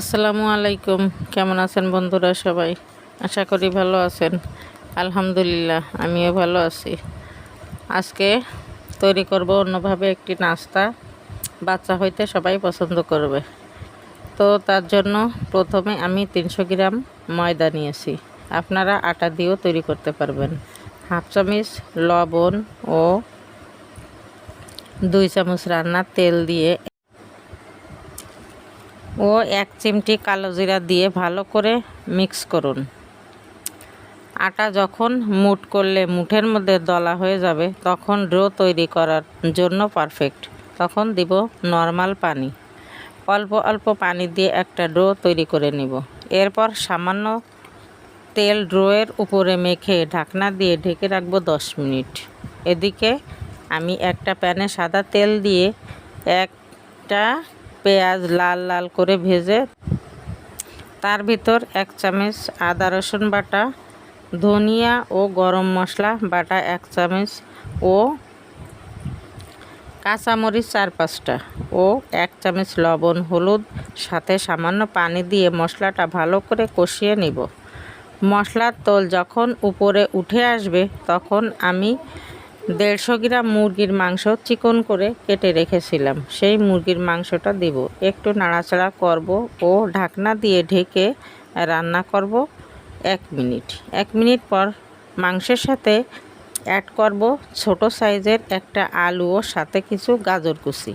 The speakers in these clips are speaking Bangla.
আসসালামু আলাইকুম। কেমন আছেন বন্ধুরা সবাই? আশা করি ভালো আছেন। আলহামদুলিল্লাহ, আমিও ভালো আছি। আজকে তৈরি করব অন্যভাবে একটি নাস্তা। বাচ্চা হইতে সবাই পছন্দ করবে। তো তার জন্য প্রথমে আমি তিনশো গ্রাম ময়দা নিয়েছি। আপনারা আটা দিয়েও তৈরি করতে পারবেন। হাফ চামচ লবণ ও দুই চামচ রান্নার তেল দিয়ে ও এক চিমটি কালো জিরা দিয়ে ভালো করে মিক্স করুন। আটা যখন মুট করলে মুঠের মধ্যে দলা হয়ে যাবে, তখন ড্রো তৈরি করার জন্য পারফেক্ট। তখন দিব নর্মাল পানি। অল্প অল্প পানি দিয়ে একটা ড্রো তৈরি করে নিব। এরপর সামান্য তেল ড্রোয়ের উপরে মেখে ঢাকনা দিয়ে ঢেকে রাখব দশ মিনিট। এদিকে আমি একটা প্যানে সাদা তেল দিয়ে একটা পেঁয়াজ লাল লাল করে ভেজে তার ভিতর এক চামচ আদা রসুন বাটা, ধনিয়া ও গরম মশলা বাটা এক চামচ ও কাঁচামরিচ চার পাঁচটা ও এক চামচ লবণ, হলুদ, সাথে সামান্য পানি দিয়ে মশলাটা ভালো করে কষিয়ে নিব। মশলার তোল যখন উপরে উঠে আসবে তখন আমি দেড়শো গ্রাম মুরগির মাংস চিকন করে কেটে রেখেছিলাম। সেই মুরগির মাংসটা দিব। একটু নাড়াচাড়া করব ও ঢাকনা দিয়ে ঢেকে রান্না করব এক মিনিট। এক মিনিট পর মাংসের সাথে অ্যাড করব ছোট সাইজের একটা আলু ও সাথে কিছু গাজর কুচি।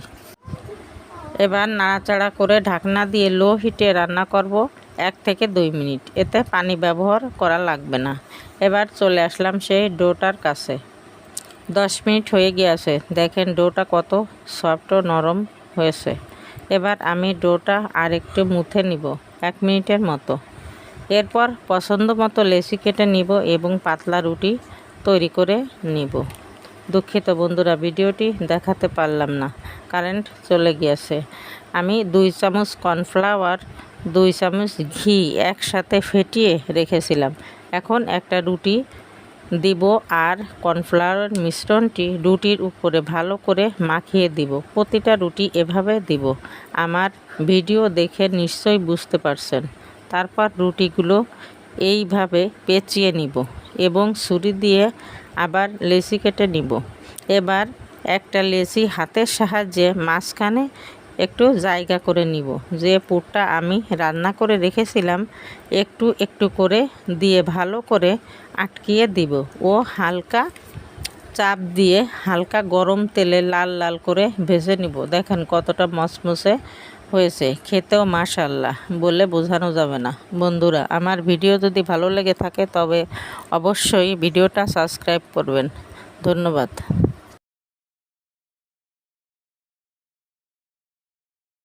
এবার নাড়াচাড়া করে ঢাকনা দিয়ে লো হিটে রান্না করব এক থেকে দুই মিনিট। এতে পানি ব্যবহার করা লাগবে না। এবার চলে আসলাম সেই ডোটার কাছে। দশ মিনিট হয়ে গিয়েছে। দেখেন ডোটা কত সফট ও নরম হয়েছে। এবার আমি ডোটা আর একটু মুথে নিব, এক মিনিটের মতো। এরপর পছন্দ মতো লেসি কেটে নিব এবং পাতলা রুটি তৈরি করে নিব। দুঃখিত বন্ধুরা, ভিডিওটি দেখাতে পারলাম না। কারেন্ট চলে গিয়েছে। আমি দুই চামচ কর্নফ্লাওয়ার, দুই চামচ ঘি একসাথে ফেটিয়ে রেখেছিলাম। এখন একটা রুটি দিব আর কর্নফ্লাওয়ার মিশ্রণটি রুটির উপরে ভালো করে মাখিয়ে দিব। প্রতিটা রুটি এভাবে দিব। আমার ভিডিও দেখে নিশ্চয়ই বুঝতে পারছেন। তারপর রুটিগুলো এইভাবে পেঁচিয়ে নিব এবং ছুরি দিয়ে আবার লেসি কেটে নিব। এবার একটা লেসি হাতের সাহায্যে মাঝখানে একটু জায়গা করে নিব। যে পুরটা আমি রান্না করে রেখেছিলাম, একটু একটু করে দিয়ে ভালো করে আটকিয়ে দিব। ও হালকা চাপ দিয়ে হালকা গরম তেলে লাল লাল করে ভেজে নিব। দেখেন কতটা মচমচে হয়েছে। খেতেও মাশাল্লাহ বলে বোঝানো যাবে না। বন্ধুরা, আমার ভিডিও যদি ভালো লেগে থাকে তবে অবশ্যই ভিডিওটা সাবস্ক্রাইব করবেন। ধন্যবাদ।